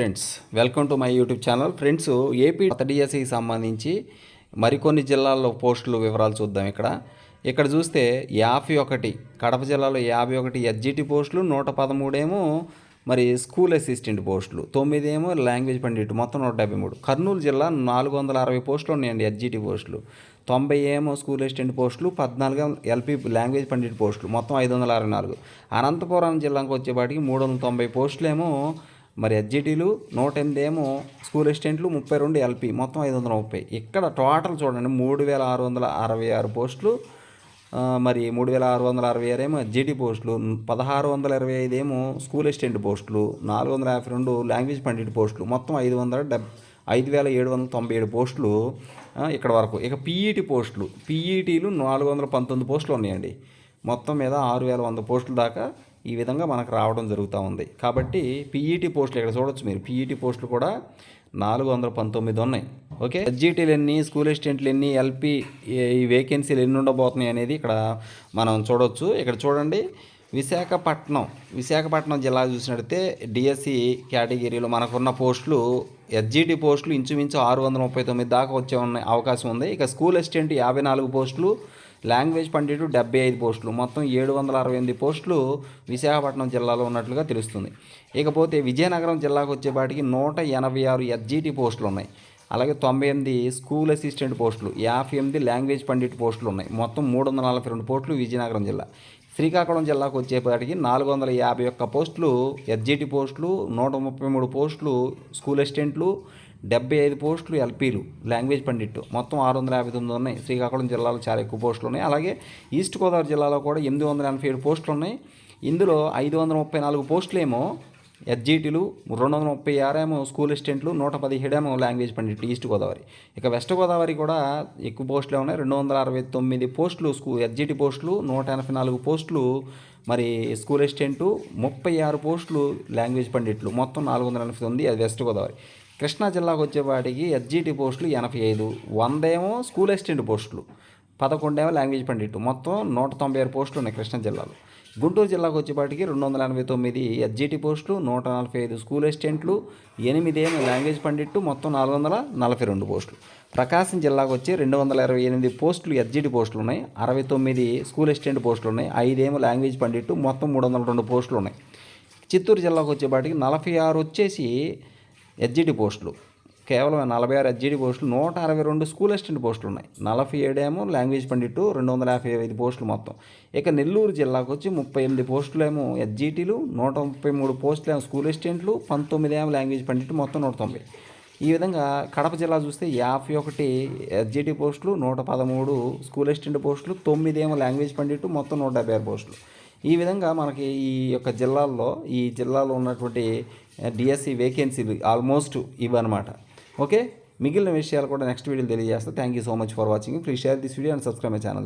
Friends welcome to my YouTube channel friends AP కొత్త సంబంధించి మరికొన్ని జిల్లాల్లో పోస్టులు వివరాలు చూద్దాం ఇక్కడ. ఇక్కడ చూస్తే యాభై ఒకటి కడప జిల్లాలో యాభై ఒకటి ఎస్జిటి పోస్టులు నూట పదమూడేమో మరి స్కూల్ అసిస్టెంట్ పోస్టులు తొమ్మిది ఏమో లాంగ్వేజ్ పండిట్ మొత్తం నూట డెబ్బై మూడు. కర్నూలు జిల్లా నాలుగు వందల అరవై పోస్టులు ఉన్నాయండి ఎస్జిటి పోస్టులు. తొంభై ఏమో స్కూల్ అసిస్టెంట్ పోస్టులు పద్నాలుగు ఎల్పి లాంగ్వేజ్ పండిట్ పోస్టులు మొత్తం ఐదు వందల అరవై నాలుగు. అనంతపురం జిల్లాకు వచ్చేపాటికి మూడు వందల తొంభై పోస్టులేమో మరి ఎస్జిటీలు నూట ఎనిమిది ఏమో స్కూల్ అసిస్టెంట్లు ముప్పై రెండు ఎల్పి మొత్తం ఐదు వందల ముప్పై. ఇక్కడ టోటల్ చూడండి మూడు వేల ఆరు వందల అరవై ఆరు పోస్టులు మరి మూడు వేల ఆరు వందల అరవై ఆరు ఏమో ఎస్జిటి పోస్టులు పదహారు వందల ఇరవై ఐదు ఏమో స్కూల్ అసిస్టెంట్ పోస్టులు నాలుగు వందల యాభై రెండు లాంగ్వేజ్ పండిట్ పోస్టులు మొత్తం ఐదు వందల డెబ్ ఐదు వేల ఏడు వందల తొంభై ఏడు పోస్టులు ఇక్కడ వరకు. ఇక పీఈటీ పోస్టులు పీఈటీలు నాలుగు వందల పంతొమ్మిది పోస్టులు ఉన్నాయండి. మొత్తం మీద ఆరు వేల వంద పోస్టుల దాకా ఈ విధంగా మనకు రావడం జరుగుతూ ఉంది. కాబట్టి పీఈటీ పోస్టులు ఇక్కడ చూడొచ్చు మీరు. పీఈటీ పోస్టులు కూడా నాలుగు వందల పంతొమ్మిది ఉన్నాయి. ఓకే? ఎస్జీటీలు ఎన్ని స్కూల్ అసిస్టెంట్లు ఎన్ని ఎల్పి ఈ వేకెన్సీలు ఎన్ని ఉండబోతున్నాయి అనేది ఇక్కడ మనం చూడొచ్చు. ఇక్కడ చూడండి. విశాఖపట్నం విశాఖపట్నం జిల్లా చూసినట్టయితే డిఎస్సి కేటగిరీలో మనకున్న పోస్టులు ఎస్జిటి పోస్టులు ఇంచుమించు ఆరు వందల ముప్పై తొమ్మిది దాకా వచ్చే ఉన్న అవకాశం ఉంది. ఇక స్కూల్ అసిస్టెంట్ యాభై నాలుగు పోస్టులు లాంగ్వేజ్ పండిట్ డెబ్బై ఐదు పోస్టులు. మొత్తం ఏడు వందల అరవై ఎనిమిది పోస్టులు విశాఖపట్నం జిల్లాలో ఉన్నట్లుగా తెలుస్తుంది. ఇకపోతే విజయనగరం జిల్లాకు వచ్చేపాటికి నూట ఎనభై ఆరు ఎస్జిటి పోస్టులు ఉన్నాయి అలాగే తొంభై ఎనిమిది స్కూల్ అసిస్టెంట్ పోస్టులు యాభై ఎనిమిది లాంగ్వేజ్ పండిట్ పోస్టులు ఉన్నాయి మొత్తం మూడు వందల నలభై రెండు పోస్టులు విజయనగరం జిల్లా. శ్రీకాకుళం జిల్లాకు వచ్చేపాటికి నాలుగు వందల యాభై ఒక్క పోస్టులు ఎస్జిటి పోస్టులు నూట ముప్పై మూడు పోస్టులు స్కూల్ అసిస్టెంట్లు డెబ్బై ఐదు పోస్టులు ఎల్పీలు లాంగ్వేజ్ పండిట్ మొత్తం ఆరు వందల యాభై తొమ్మిది ఉన్నాయి. శ్రీకాకుళం జిల్లాలో చాలా ఎక్కువ పోస్టులు ఉన్నాయి. అలాగే ఈస్ట్ గోదావరి జిల్లాలో కూడా ఎనిమిది వందల ఎనభై ఏడు పోస్టులు ఉన్నాయి. ఇందులో ఐదు వందల ముప్పై నాలుగు పోస్టులేమో ఎస్జీటీలు రెండు వందల ముప్పై ఆరేమో స్కూల్ అసిస్టెంట్లు నూట పదిహేడేమో లాంగ్వేజ్ పండిట్లు ఈస్ట్ గోదావరి. ఇక వెస్ట్ గోదావరి కూడా ఎక్కువ పోస్టులే ఉన్నాయి. రెండు వందల అరవై తొమ్మిది పోస్టులు స్కూ ఎస్జీటీ పోస్టులు నూట ఎనభై నాలుగు పోస్టులు మరి స్కూల్ అసిస్టెంటు ముప్పై ఆరు పోస్టులు లాంగ్వేజ్ పండిట్లు మొత్తం నాలుగు వందల ఎనభై తొమ్మిది అది వెస్ట్ గోదావరి. కృష్ణా జిల్లాకు వచ్చేవాడికి ఎస్జిటి పోస్టులు ఎనభై ఐదు. వందేమో స్కూల్ అసిస్టెంట్ పోస్టులు. పదకొండేమో లాంగ్వేజ్ పండిట్ మొత్తం నూట తొంభై ఆరు పోస్టులు ఉన్నాయి కృష్ణా జిల్లాలో. గుంటూరు జిల్లాకు వచ్చేపాటికి రెండు వందల ఎనభై తొమ్మిది ఎస్జిటి పోస్టులు నూట నలభై ఐదు స్కూల్ అసిస్టెంట్లు ఎనిమిదేమో లాంగ్వేజ్ పండిట్టు మొత్తం నాలుగు వందల నలభై రెండు పోస్టులు. ప్రకాశం జిల్లాకు వచ్చి రెండు వందల ఇరవై ఎనిమిది పోస్టులు ఎస్జిటి పోస్టులు ఉన్నాయి. అరవై తొమ్మిది స్కూల్ అసిస్టెంట్ పోస్టులు ఉన్నాయి. ఐదేమో లాంగ్వేజ్ పండిట్టు మొత్తం మూడు వందల రెండు పోస్టులు ఉన్నాయి. చిత్తూరు జిల్లాకు వచ్చేపాటికి నలభై ఆరు వచ్చేసి హెచ్జిడి పోస్టులు. కేవలం నలభై ఆరు హెచ్జిడి పోస్టులు నూట అరవై రెండు స్కూల్ అసిస్టెంట్ పోస్టులు ఉన్నాయి. నలభై ఏడేమో లాంగ్వేజ్ పండిట్టు రెండు వందల యాభై ఐదు పోస్టులు మొత్తం. ఇక నెల్లూరు జిల్లాకు వచ్చి ముప్పై ఎనిమిది పోస్టులు ఏమో నూట ముప్పై మూడు పోస్టులు ఏమో స్కూల్ అసిస్టెంట్లు పంతొమ్మిది ఏమో లాంగ్వేజ్ పండిట్టు మొత్తం నూట తొంభై. ఈ విధంగా కడప జిల్లా చూస్తే యాభై ఒకటి ఎస్జిటి పోస్టులు నూట పదమూడు స్కూల్ అసిస్టెంట్ పోస్టులు తొమ్మిది ఏమో లాంగ్వేజ్ పండిట్టు మొత్తం నూట డెబ్బై ఆరు పోస్టులు. ఈ విధంగా మనకి ఈ యొక్క జిల్లాల్లో ఈ జిల్లాలో ఉన్నటువంటి డిఎస్సి వేకెన్సీలు ఆల్మోస్ట్ ఇవన్నమాట ఓకే మిగిలిన విషయాలు కూడా నెక్స్ట్ వీడియోలో తెలియజేస్తాను thank you so much for watching please share this video and subscribe my channel